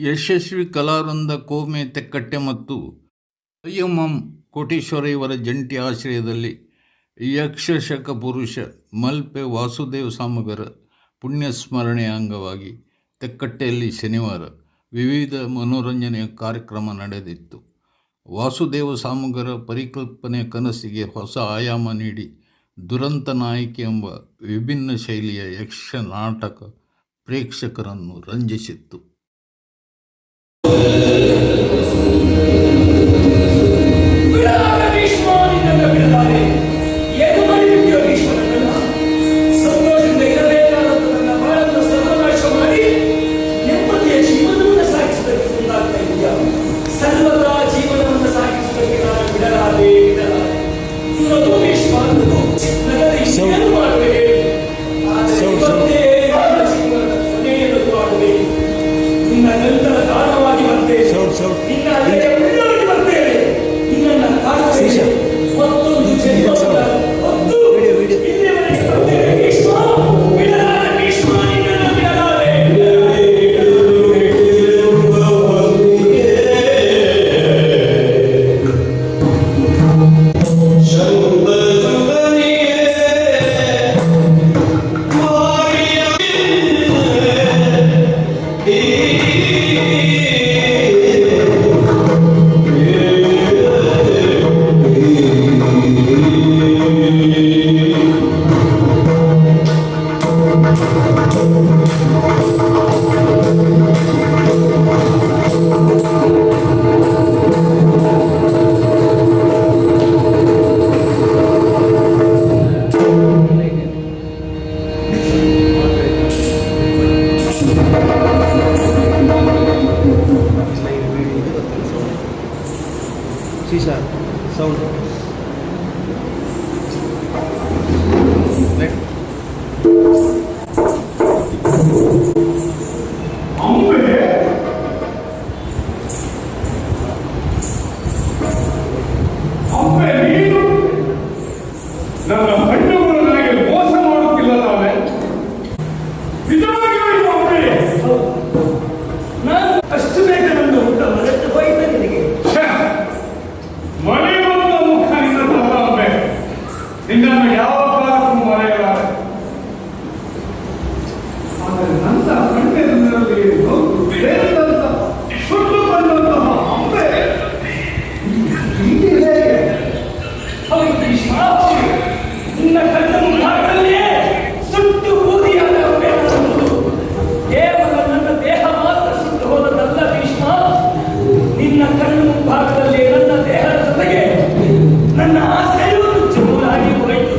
ಯಶಸ್ವಿ ಕಲಾವೃಂದ ಕೋಮೆ ತೆಕ್ಕಟ್ಟೆ ಮತ್ತು ಅಯ್ಯಮ್ಮಂ ಕೋಟೇಶ್ವರ ಇವರ ಜಂಟಿ ಆಶ್ರಯದಲ್ಲಿ ಯಕ್ಷಶಕ ಪುರುಷ ಮಲ್ಪೆ ವಾಸುದೇವ ಸಾಮಗರ ಪುಣ್ಯಸ್ಮರಣೆಯ ಅಂಗವಾಗಿ ತೆಕ್ಕಟ್ಟೆಯಲ್ಲಿ ಶನಿವಾರ ವಿವಿಧ ಮನೋರಂಜನೆಯ ಕಾರ್ಯಕ್ರಮ ನಡೆದಿತ್ತು. ವಾಸುದೇವ ಸಾಮಗರ ಪರಿಕಲ್ಪನೆ ಕನಸಿಗೆ ಹೊಸ ಆಯಾಮ ನೀಡಿ ದುರಂತ ನಾಯಕಿ ಎಂಬ ವಿಭಿನ್ನ ಶೈಲಿಯ ಯಕ್ಷ ನಾಟಕ ಪ್ರೇಕ್ಷಕರನ್ನು ರಂಜಿಸಿತ್ತು. Yeah. ಎಲ್ಲರೂ ಸುಟ್ಟು ಬಣ್ಣಂತಾ ಅंबे ಸುಟ್ಟು ಕೂಡಿಯಾದ ವೇದನು ದೇವ ನನ್ನ ದೇಹ ಮಾತ್ರ ಶುದ್ಧ ਹੋದ ನನ್ನ ಕಣ್ಣು ಭಾಗದಲ್ಲಿ ನನ್ನ ದೇಹದೊಂದಿಗೆ ನನ್ನ ಆಸೆಯೂ ಚೂರಾಗಿ ಹೋಯಿತು.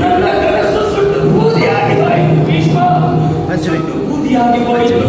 ನನ್ನ ಕರಸು ಸುಟ್ಟು ಕೂಡಿಯಾಗಿದೆ ವಿಷ್ಣು ಅಚ್ಚರಿ ಕೂಡಿಯಾಗಿ ಹೋಯಿತು.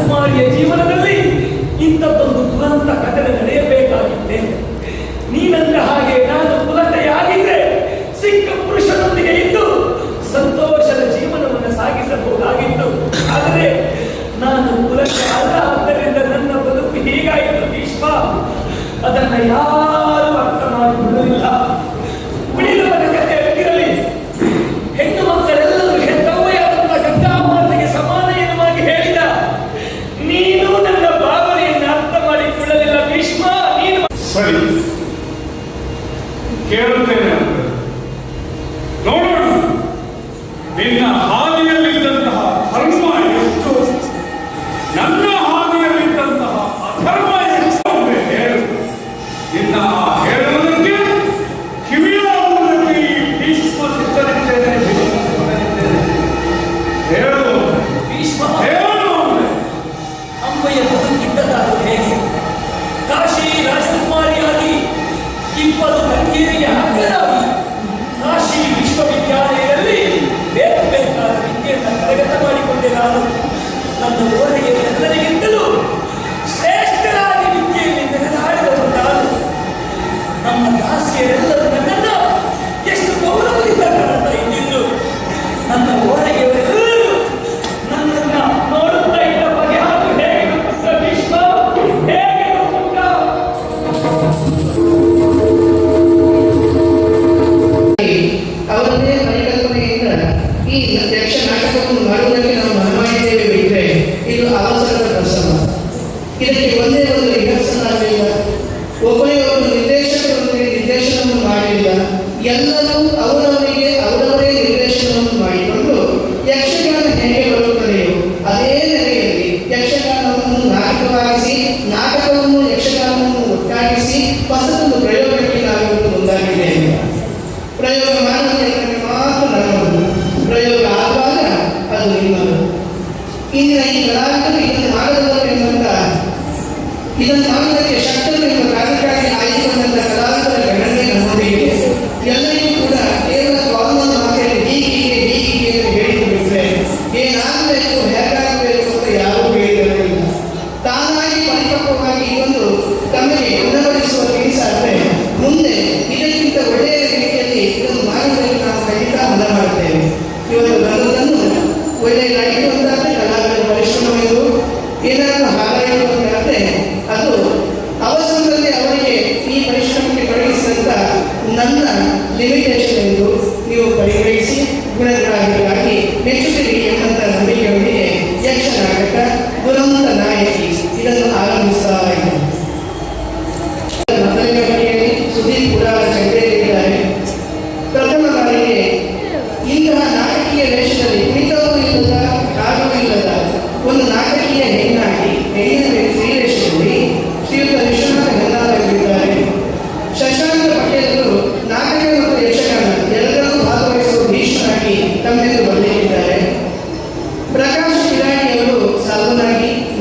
ಕುಮಾರಿಯ ಜೀವನ ಕೇಳುತ್ತೇನೆ ಅಂತ. ನೋಡೋಣ. ನಿನ್ನ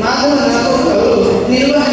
మాకు నాకు నిర్వహణ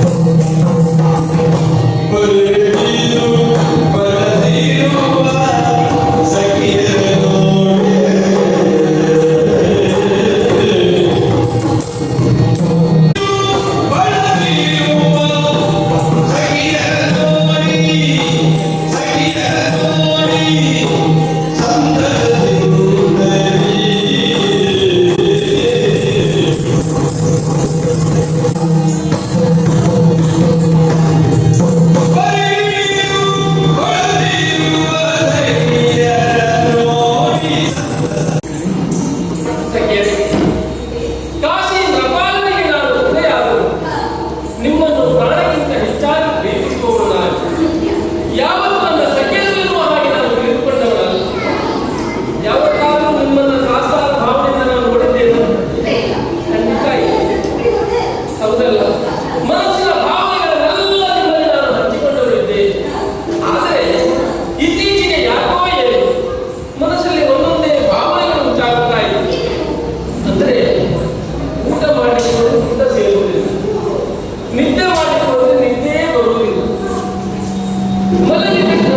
Holy